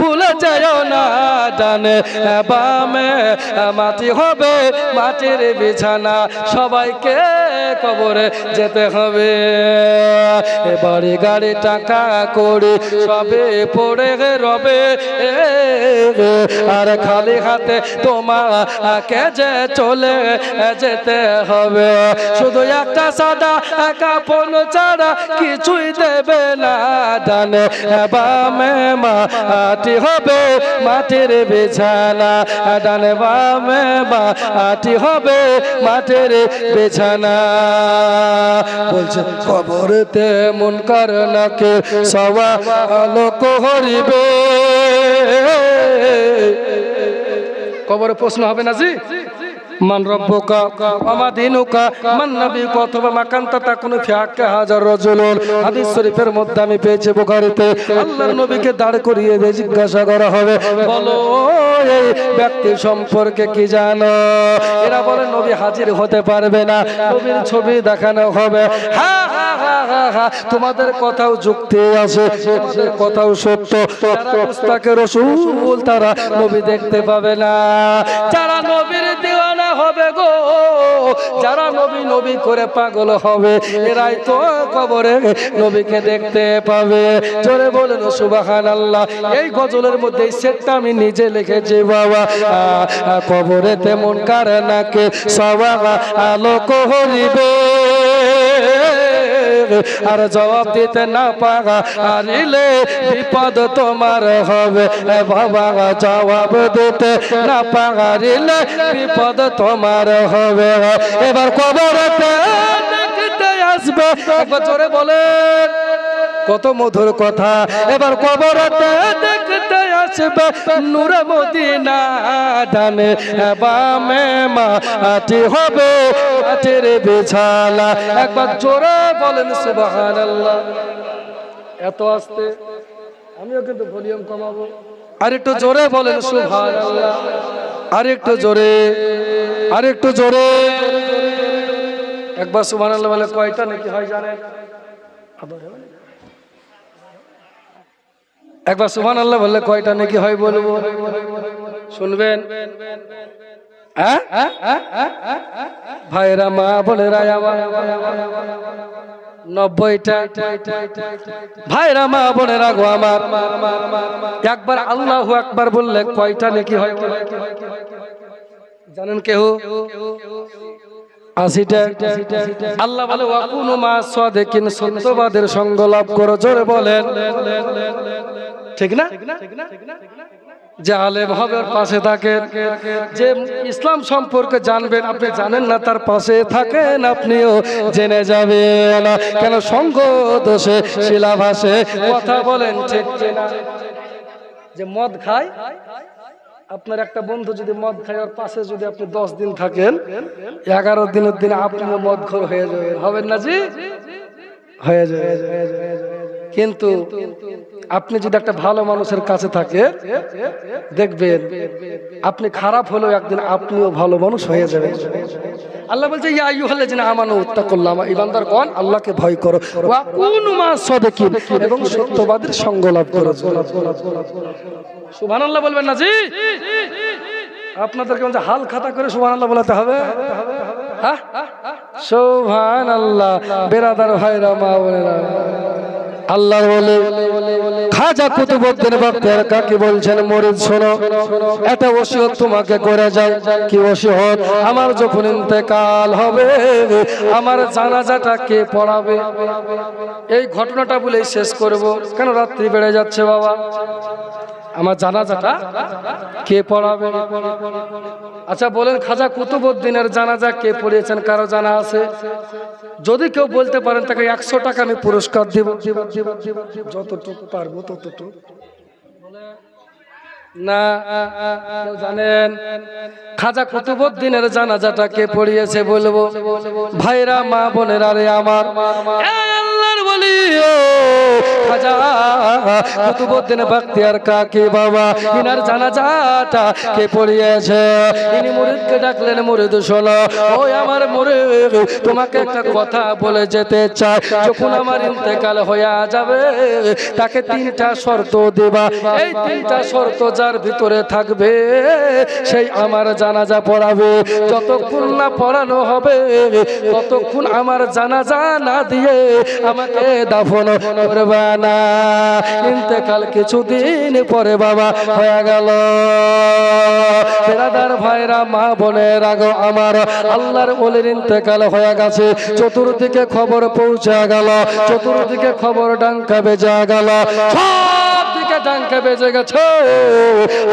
ভুলে যাও না ডানে বামে মাটি হবে মাটির বিছানা, সবাইকে কবরে যেতে হবে। এবারে গাড়ি, টাকা করে সবে পড়ে রবে আর খালি হাতে তোমাকে যে চলে যেতে হবে। শুধু একটা সাদা কাপড় ছাড়া কিছুই দেবে না ডানে বামে মাটি হবে মাটির বিছানা। ডানে বামে বা আটি হবে মাটির বিছানা। বলছে, কবরতে মন কর নাকে সবা আলোক হরিবে কবরে প্রশ্ন হবে না জি? মান রব্বুকা, আমা দিনুকা, মান নবীকা অথবা মাকান্তা তাকুনু ফিয়াক্কা হাজার রাজুলুন। হাদিস শরীফের মধ্যে আমি পেয়েছি বুখারীতে, আল্লাহর নবীকে দাঁড় করিয়ে জিজ্ঞাসা করা হবে, বলো, এই ব্যক্তি সম্পর্কে কি জানো? এরা বলে, নবী হাজির হতে পারবে না, নবীর ছবি দেখানো হবে। হা হা হা হা হা, তোমাদের কথাও যুক্তি আছে, তোমাদের কথাও সত্য। মুস্তাকের রসুল, তারা নবী দেখতে পাবে না। যারা নবীর দিওয়ানা হবে গো। যারা নবী নবী করে পাগল হবে, এরাই তো কবরে নবীকে দেখতে পাবে। চলে বলেন সুবাহান আল্লাহ এই গজলের মধ্যে সেটটা আমি নিজে লিখেছি, বাবা। কবরে তেমন কার নাকে সবা আলোক হরিবে। আর জবাব দিতে না পাগা আরিলে বিপদ তোমার হবে। বাবা, জবাব দিতে না পাগারিলে বিপদ তোমার হবে। এবার কবরতে আসবে। একবার জোরে কত মধুর কথা। এবার কবরতে দেখতে আসবে নূরে মদিনা ডানে বামে মাটি হবে মাটির বিছানা একবার জোরে বলেন, সুবহানাল্লাহ। এত আসতে, আমিও কিন্তু ভলিউম কমাবো। আর একটু জোরে বলেন, সুবহানাল্লাহ। আর একটু জোরে আর একটু জোরে। একবার সুবহানাল্লাহ বলে, কয়টা নাকি হয় জানেন? একবার সুবহান আল্লাহ বললে কয়টা নাকি হয় বলব? শুনবেন? ভাইরা মা আমার নব্বইটা। ভাইরা মা বোনেরা গো আমার। একবার আল্লাহ একবার বললে কয়টা নাকি হয়? জানেন আশিটা। আল্লাহ বলে মা সঙ্গ লাভ করো। বলেন। ঠিক না? যে আলেম হবে ওর পাশে থাকেন। যে ইসলাম সম্পর্কে জানবেন, আপনি জানেন না, তার পাশে থাকেন আপনিও। জেনে যাবেন কেন সঙ্গ দোষে, শিলাভাসে কথা বলেন, ঠিক? যে মদ খায়? আপনার একটা বন্ধু যদি মদ খায়, ওর পাশে যদি আপনি দশ দিন থাকেন, এগারো দিনের দিনে আপনিও মদ ঘর হয়ে যাবেন। হবেন না জি? হয়ে যাবে কিন্তু আপনি যদি একটা ভালো মানুষের কাছে থাকে, দেখবেন আপনি খারাপ হলেও একদিন আপনিও ভালো মানুষ হয়ে যাবেন। আল্লাহ বলছে বলবেন না আপনাদেরকে বলছে, হাল খাতা করে সুবহানাল্লাহ বলাতে হবে? হ্যাঁ? সুবহানাল্লাহ, বেরাদার ভাইরা, মা বোনেরা। আল্লাহ বলে, খাজা কুতুবুদ্দিন বক্তের কাকে বলছেন, মরিদ, শোনো, এটা ওসিয়ত তোমাকে করে যায় কি ওসিয়ত? আমার যখন ইন্তেকাল হবে, আমার জানাজাটা কে পড়াবে? এই ঘটনাটা বলেই শেষ করব। কেন রাত্রি বেড়ে যাচ্ছে বাবা? আমার জানাজাটা কে পড়াবে? আচ্ছা বলেন, খাজা কুতুবুদ্দিনের জানাজা কে পড়িয়েছেন? কারও জানা আছে? যদি কেউ বলতে পারেন তাকে একশো টাকা আমি পুরস্কার দিব। যতটুকু পারব ততটুকু। না জানেন? খাজা কুতুবুদ্দিনের জানাজাটা কে পড়িয়েছে বলব, ভাইরা, মা বোনেরা রে আমার ডাকলেন, মুরিদ, শোনো, ওই আমার তোমাকে একটা কথা বলে যেতে চাই। যখন আমার ইন্তেকাল হয়ে যাবে, তাকে তিনটা শর্ত দেবা। এই তিনটা শর্ত যার ভিতরে থাকবে, সেই আমার জানাজা পড়াবে। যতক্ষণ না পড়ানো হবে, ততক্ষণ আমার জানাজা না দিয়ে আমাকে দাফন করবে না। ইন্তেকাল কিছুদিন পরে বাবা হয়ে গেল। বেড়াদার ভাইরা, মা বোনের আগে আমার আল্লাহর ওলির ইন্তেকাল হয়ে গেছে। চতুর্দিকে খবর পৌঁছে গেল, চতুর্দিকে খবর ডাঙ্কা বেজা গেল। ডাঙ্কা বেজে গেছে।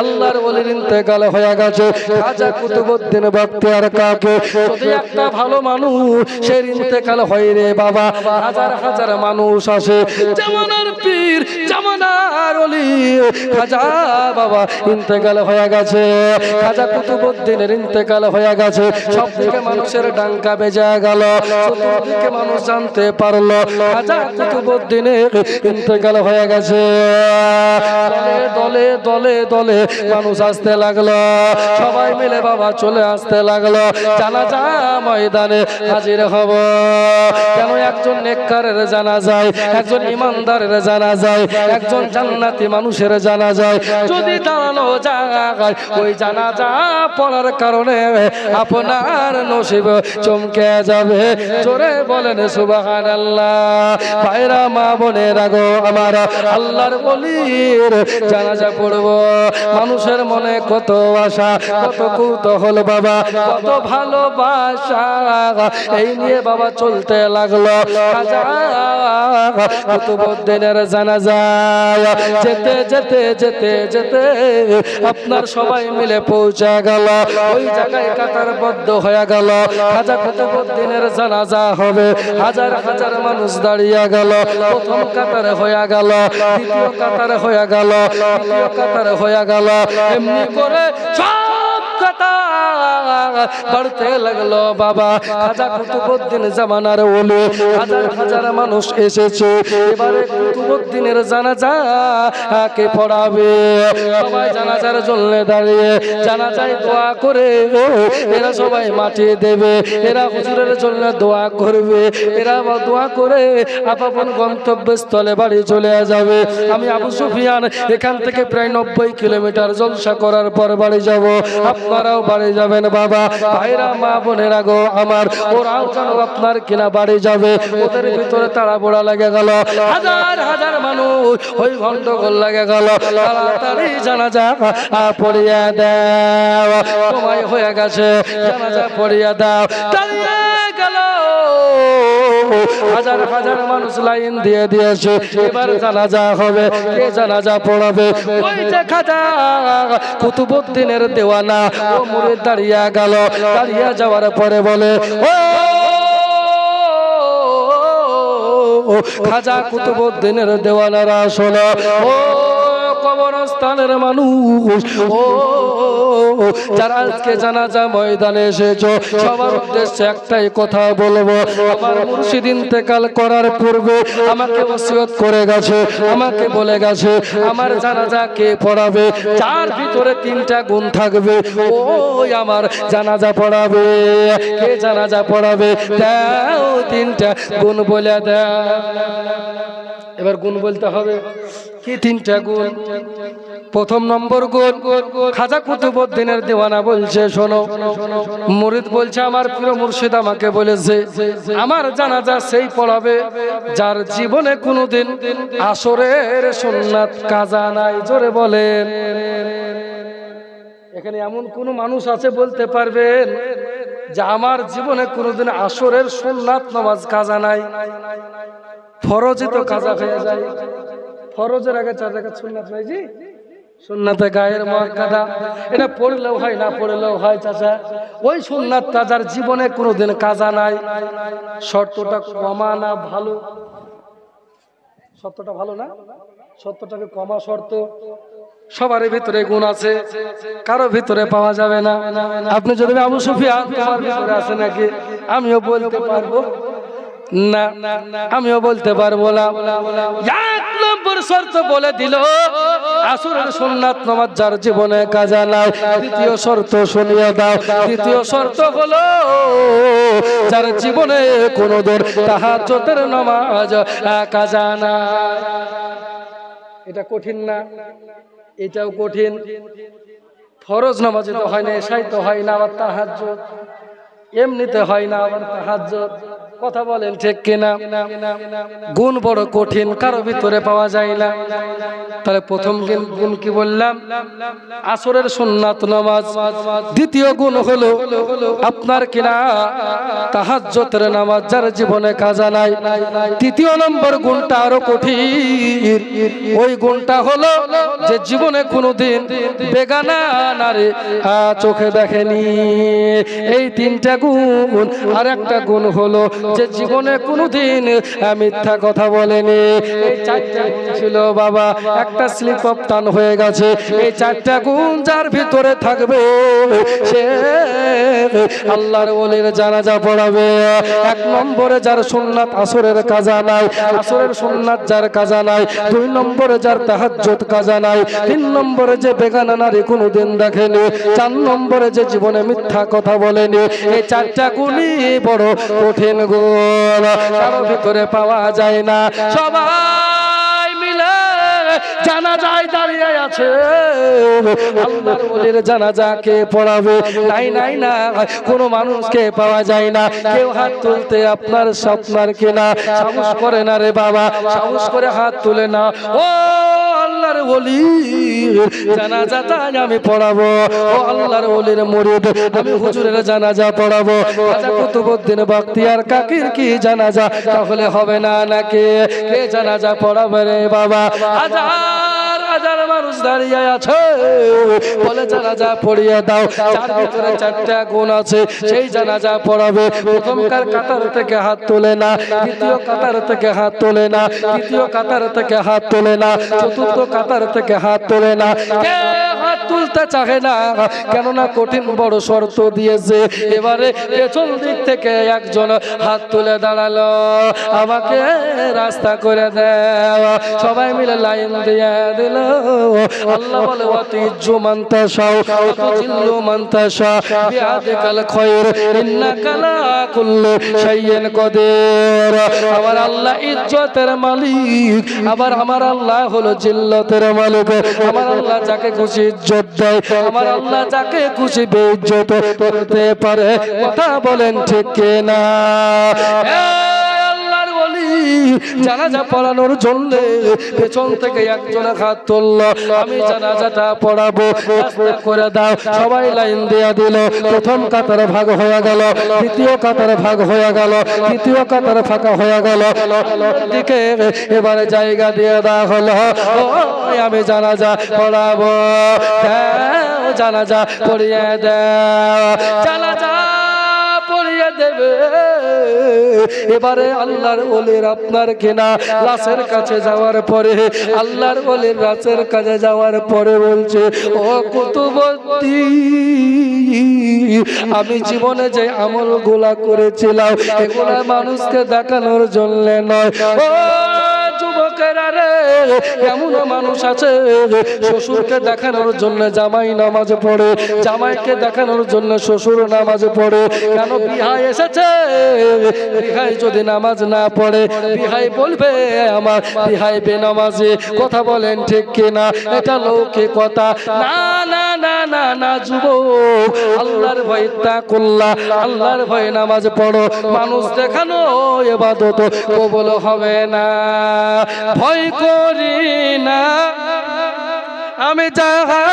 আল্লাহর ওলির ইন্তেকাল হয়ে গেছে। খাজা কুতুবুদ্দিন বক্তিয়ার কাকে? যদি একটা ভালো মানুষ, সে ইন্তেকাল হয় রে বাবা। হাজার হাজার মানুষ আসে। জামানার পীর, জামানার অলি খাজা বাবা, ইন্তেকাল হয়ে গেছে। খাজা কুতুবুদ্দিনের ইন্তেকাল হয়ে গেছে। সব দিকে মানুষের ডাঙ্কা বেজে গেল। চতুর্দিকে মানুষ জানতে পারল, খাজা কুতুবুদ্দিনের ইন্তেকাল হয়ে গেছে। দলে দলে দলে মানুষ আসতে লাগল। সবাই মিলে বাবা চলে আসতে লাগল। জানা যা ময়দানে হাজির হব। কেন একজন নেককারের জানা যায় একজন ইমানদারের জানা যায় একজন জান্নাতি মানুষের জানা যায় যদি দাঁড়ানো যায় ওই জানা যা পড়ার কারণে আপনার নসিব চমকে যাবে। জোরে বলেন সুবাহান আল্লাহ ভাইরা, মা বোনের আগো আমার আল্লাহর বলির জানাজা পড়ব। মানুষের মনে কত আশা, কত কৌতূহল বাবা, কত ভালোবাসা। এই নিয়ে বাবা চলতে লাগল। কুতুবুদ্দিনের জানাজা। যেতে যেতে যেতে যেতে আপনার সবাই মিলে পৌঁছা গেল। ওই জায়গায় কাতার বদ্ধ হয়ে গেল। খাজা কুতুবুদ্দিনের জানাজা হবে। হাজার হাজার মানুষ দাঁড়িয়ে গেল। প্রথম কাতারে হয়ে গেল। দ্বিতীয় কাতারে হয়ে গেল। কাতারে হয়ে গেল। এমনি করে সব কাতার বাড়তে লাগল বাবা। খাজা কুতুবুদ্দিন জামানার ওলে। হাজার হাজার মানুষ এসেছে। এবারে কুতুবুদ্দিনের জানাজা কে পড়াবে? সবাই জানাজার জন্য দাঁড়িয়ে জানাজায় দোয়া করে এরা সবাই দেবে। এরা হুজুরের জন্য দোয়া করবে। এরা দোয়া করে আপাপন গন্তব্যস্থলে বাড়ি চলে যাবে। আমি আবু সুফিয়ান এখান থেকে প্রায় নব্বই কিলোমিটার জলসা করার পর বাড়ি যাব। আপনারাও বাড়ি যাবেন বাবা। ভাইরা, মা বোনেরা গো, আমার ওরাও কেন আপনার কিনা বাড়ি যাবে। ওদের ভিতরে তারা বোড়া লেগে গেল। হাজার হাজার মানুষ ওই গন্ডগোল লেগে গেল। তাড়াতাড়ি জানাজা পড়িয়া দেওয়া সময় হয়ে গেছে। জানাজা পড়িয়া দাও। গেল হাজার হাজার মানুষ লাইন দিয়ে দিয়েছে এবার জানাজা হবে, কে জানাজা পড়াবে? ওই যে খাজা কুতুবুদ্দিনের দেওয়ানা, ও মুড়ে দাঁড়িয়ে গেল। দাঁড়িয়ে যাওয়ার পরে বলে, ও, খাজা কুতুবুদ্দিনের দেওয়ানারা শোনো, ও কবরস্থানের মানুষ। ও, যারা আজকে জানাজা ময়দানে এসেছ, সবার উদ্দেশ্যে একটাই কথা বলব, আমার মুর্শিদ ইন্তেকাল করার পূর্বে আমাকে ওসিয়ত করে গেছে, আমাকে বলে গেছে, আমার জানাজা কে পড়াবে? যার ভিতরে তিনটা গুণ থাকবে, ওই আমার জানাজা পড়াবে। কে জানাজা পড়াবে? দাও তিনটা গুণ বলে দাও। এবার গুণ বলতে হবে। কি তিনটা গুণ? প্রথম নম্বর গুণ, খাজা কুতুবুদ্দিনের দেওয়ানা বলছে, শোনো, মুরিদ বলছে, আমার প্রিয় মুর্শিদ আমাকে বলেছে, আমার জানাজা সেই পড়াবে, যার জীবনে কোনোদিন আসরের সুন্নাত কাজা নাই। জোরে বলেন। এখানে এমন কোন মানুষ আছে বলতে পারবেন, যে আমার জীবনে কোনোদিন আসরের সুন্নাত নামাজ কাজা নাই ফরজে তো কাজা হয়ে যায়। ফরজের আগে চার রেখা সুন্নাত নাই জি? সুন্নাতে গায়ের মর্যাদা। এটা পড়লেও হয়, না পড়লেও হয়, চাচা। ওই সুন্নাত তাজার জীবনে কোনোদিন কাজা নাই। শর্তটা কমা না ভালো। শর্তটা ভালো না? সত্যটাকে কমা শর্ত। সবার ভিতরে গুণ আছে। কারও ভিতরে পাওয়া যাবে না। আপনি যদি আবু সুফিয়ান তোমার ভিতরে আছে নাকি, আমিও বলতে পারব। না আমিও বলতে পারব না। এক নম্বর শর্ত বলে দিল আসরের সুন্নাত নামাজ যার জীবনে কাজা নাই দ্বিতীয় শর্ত শুনিয়ে দাও। দ্বিতীয় শর্ত হলো যার জীবনে কোনো দূর তাহাজ্জুদের নামাজ আহ, কাজা নাই এটা কঠিন না এটাও কঠিন। ফরজ নামাজে তো হয় না এসাই তো হয় না আবার তাহাজ্জুদ। এমনিতে হয় না আবার তাহাজ্জুদ। কথা বলেন ঠিক কিনা? গুণ বড় কঠিন, কারও ভিতরে পাওয়া যায় না। তাহলে প্রথম গুণ কি বললাম? আসরের সুন্নাত নামাজ। দ্বিতীয় গুণ হলো আপনার কিনা তাহাজ্জতের নামাজ, যার জীবনে কাজা নাই। তৃতীয় নম্বর গুণটা আরও কঠিন। ওই গুণটা হলো যে জীবনে কোনোদিন বেগানা নারী চোখে দেখেনি। এই তিনটা গুণ আর একটা গুণ হলো যে জীবনে কোনোদিন মিথ্যা কথা বলেনি। ছিল, বাবা, একটা স্লিপ অফ টান হয়ে গেছে। এই চারটা গুণ যার ভিতরে থাকবে, সে আল্লাহর ওলির জানাজা পড়াবে। এক নম্বরে যার সুন্নাত আসরের কাজা নাই, আসরের সুন্নাত যার কাজা নাই, দুই নম্বরে যার তাহাজ্জুদ কাজা নাই, তিন নম্বরে যে বেগানা নারী কোনোদিন দেখেনি, চার নম্বরে যে জীবনে মিথ্যা কথা বলেনি। এই চারটা গুণই বড় কঠিন গুণ। ভিতরে পাওয়া যায় না। সবাই মিলে জানাজায় দাঁড়িয়ে আছে। আল্লাহর ওলির জানাজাকে পড়াবে? নাই নাই না কোনো মানুষকে পাওয়া যায় না। কেউ হাত তুলতে আপনার স্বপ্নার কিনা সাহস করে না রে বাবা। সাহস করে হাত তুলে না। ও আল্লাহর ওলি জানাজাটা আমি পড়াবো। ও আল্লাহর ওলির মুরিদ, আমি হুজুরের জানাজা পড়াবো। রাজা কুতুবউদ্দিন বখতিয়ার কাকির কি জানাজা? তাহলে হবে না নাকি? কে জানাজা পড়াবে রে বাবা? জানাজা পড়িয়ে দাও। ভিতরে চারটা গুণ আছে, সেই জানাজা কাতার থেকে হাত তোলে না, দ্বিতীয় কাতার হাত তোলে না কাতার হাত তোলে না, চতুর্থ কাতার থেকে হাত তোলে না। হাত তুলতে চাহে না? কেননা কঠিন বড় শর্ত দিয়েছে। এবারে পেছন দিক থেকে একজন হাত তুলে দাঁড়াল। আমাকে রাস্তা করে দেও। সবাই মিলে লাইন দিয়ে দিল। আল্লাহ বলে জিল্লু মান্তাসা বিআদিকাল খয়র শাইইন কদির। আমার আল্লাহ ইজ্জতের মালিক। আবার আমার আল্লাহ হলো জিল্লতের মালিক। আমার আল্লাহ যাকে খুশি ইজ্জত দেয়, আমার আল্লাহ যাকে খুশি বেইজ্জত করতে পারে, কথা বলেন ঠিক ওলি জানাজা পড়ানোর জন্য পেছন থেকে একজন হাত তুলল। আমি জানাজাটা পড়াবো করে দাও। সবাই লাইন দেয়া দিল। প্রথম কাতার ভাগ হয়ে গেল, দ্বিতীয় কাতার ভাগ হয়ে গেল, তৃতীয় কাতার ফাঁকা হয়ে গেল। দিকে এবারে জায়গা দিয়ে দেওয়া হলো। আমি জানাজা পড়াবো। জানাজা পড়িয়ে দাও। জানাজা এবারে আল্লাহর ওলির আপনার কেনা লাশের কাছে যাওয়ার পরে, আল্লাহর ওলির লাশের কাছে যাওয়ার পরে বলছে, ও কুতুবতী আমি জীবনে যে আমল গোলা করেছিলাম, এগুলা মানুষকে দেখানোর জন্য নয়। যুবকেরা রে এমন মানুষ আছে শ্বশুরকে দেখানোর জন্য জামাই নামাজ পড়ে, জামাইকে দেখানোর জন্য শ্বশুর নামাজ পড়ে। কেন বিহাই এসেছে? বিহাই যদি নামাজ না পড়ে বিহাই বলবে আমার বিহাই বেনামাজে। কথা বলেন ঠিক কিনা? এটা লৌকিক কথা। না না না না না, যুবক, আল্লাহর ভয় তাকুল্লাহ, আল্লাহর ভয় নামাজ পড়ো, মানুষ দেখানো এবাদত কবল হবে না। ভয় করি না। আমি যাহা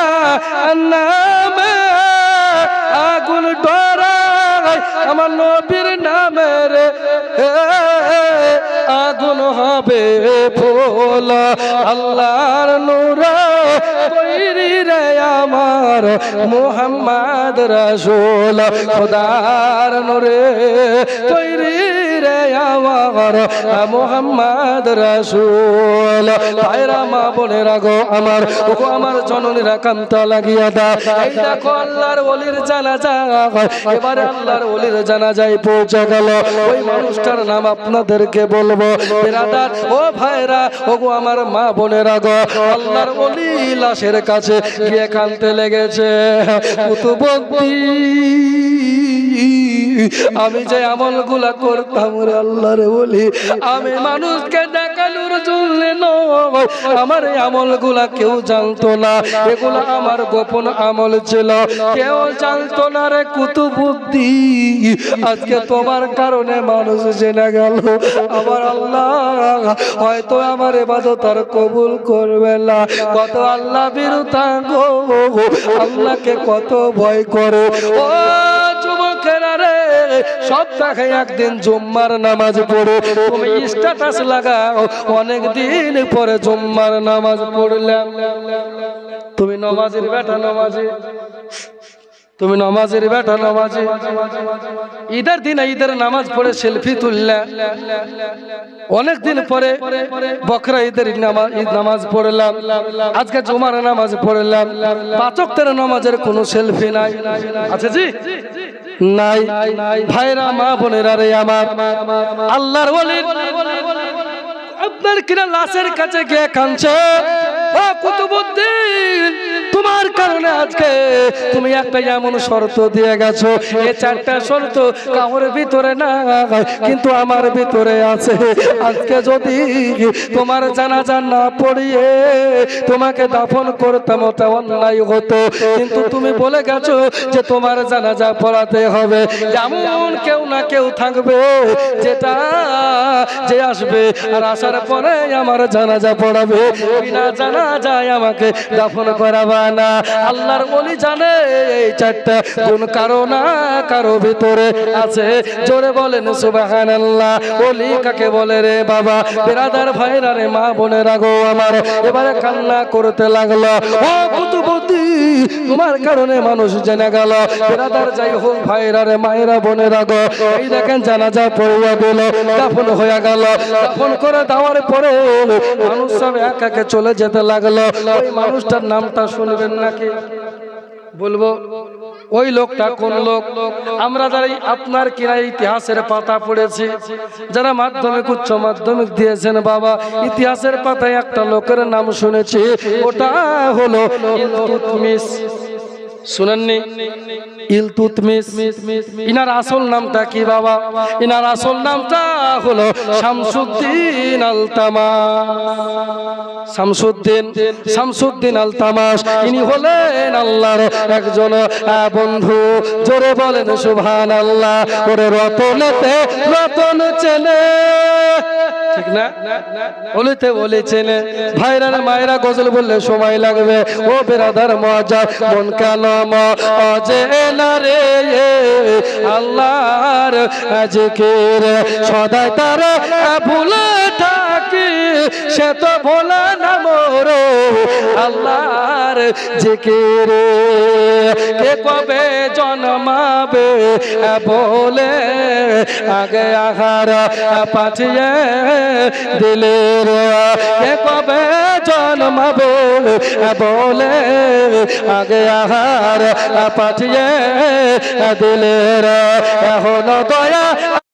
নামে আগুন ডরাই, আমার নবীর নামের আগুন হবে ফুল, আল্লাহর নূর তৈরি রে আমার মোহাম্মদ রসুল খোদার নরে তৈরি রে আমার, মোহাম্মদ রাসূল। ভাইরা, মা বোনেরা গো আমার, ওগো আমার জননীরা কান্তা লাগিয়া দা। এই দেখো আল্লাহর ওলির জানাজা। এবারে আল্লাহর ওলির জানাজায় পৌঁছে গেল। ওই মানুষটার নাম আপনাদেরকে বলব। বেরাদার, ও ভাইরা, ওগো আমার মা বোনেরা গো, আল্লাহর ওলি লাশের কাছে গিয়ে কানতে লেগেছে। কুতুবদ্দি আমি যে আমলগুলা করতাম রে আল্লাহ রে বলি, আমি মানুষকে দেখানোর জন্য নয়। আমার এই আমলগুলা কেউ জানতো না। এগুলা আমার গোপন আমল ছিল। কেউ জানতো না রে কুতুবুদ্ধি আজকে তোমার কারণে মানুষ জেনে গেল। আমার আল্লাহ হয়তো আমার এবাদত আর কবুল করবে না। কত আল্লাহ বিরুদ্ধা গো। আল্লাহকে কত ভয় করে। ও যুবকেরা রে সপ্তাহে একদিন জুম্মার নামাজ পড়ো। তুমি স্ট্যাটাস লাগাও, অনেক দিন পরে জুম্মার নামাজ পড়লাম। তুমি নমাজের বেটা নমাজে। তুমি নমাজের বেটা নমাজে। ঈদের দিন ঈদের নামাজ পড়ে সেলফি তুললে। অনেক দিন পরে বকরা ঈদের ঈদ নামাজ পড়লাম। আজকে জুমার নামাজ পড়লাম। পাচকের নামাজের কোনো সেলফি নাই। আছে জি। নাই। ভাইরা, মা বোনেরা রে আমার। আল্লাহর ওলির আপনার কিনা লাশের কাছে গিয়ে কাঁদছে। ও কুতুবুদ্দিন। আজকে তুমি একটা এমন শর্ত দিয়ে গেছো, এ চারটা শর্ত কাউর ভিতরে না কিন্তু আমার ভিতরে আছে। আজকে যদি তোমার জানাজা না পড়িয়ে তোমাকে দাফন করতাম, ওটা অন্যায় হতো। কিন্তু তুমি বলে গেছো যে তোমার জানাজা পড়াতে হবে। এমন কেউ না কেউ থাকবে যেটা যে আসবে আর আসার পরে আমার জানাজা পড়াবে। বিনা জানাজায় আমাকে দাফন করাবা না। আল্লাহর বলি জানে এই চারটা কোন কারও না, কারও ভিতরে আছে। জোরে বলেন সুবাহান আল্লাহ বলি কাকে বলে রে বাবা? বেরাদার ভাইরা রে, মা বোনেরা গো আমার। এবারে কান্না করতে লাগল। ও কুতুবতী তোমার কারণে মানুষ জেনে গেল। বেরাদার যাই হোক ভাইরা রে, মায়েরা বোনেরা গো। এই দেখেন জানাজা পড়িয়া দিল দাফন হয়ে গেল। দাফন করে দেওয়ার পরে মানুষ সব এক একে চলে যেতে লাগল। ওই মানুষটার নামটা শুনবেন নাকি? বলব, ওই লোকটা কোন লোক? আমরা যারা আপনার কিনা ইতিহাসের পাতা পড়েছি, যারা মাধ্যমিক, উচ্চ মাধ্যমিক দিয়েছেন বাবা, ইতিহাসের পাতায় একটা লোকের নাম শুনেছি, ওটা হলো ইলতুৎমিশ শুনেননি? ইলতুতমিস ইনার আসল নামটা কি বাবা? ইনার আসল নামটা হলো শামসুদ্দিন আলতামা শামসুদ্দিন শামসুদ্দিন আলতামাস, ইনি হলেন আল্লাহর একজন বন্ধু। জোরে বলেন সুবহান আল্লাহ ওরে রতনেতে রতন চেনে। ঠিক না? বলিতে বলেছেন ভাইরা মায়েরা গজল বললে সময় লাগবে। ও বেরাদার মজা মন কালম অজে না রে? আল্লাহর আজকের সদাই তারা ভুলে সে তো ভোলা না মোর। আল্লাহর জিকির। কে কবে জন্মাবে বলে আগে আহার পাঠিয়ে দিলের। কে কবে জন্মাবে বলে আগে আহার পাঠিয়ে দিলের। এখন দয়া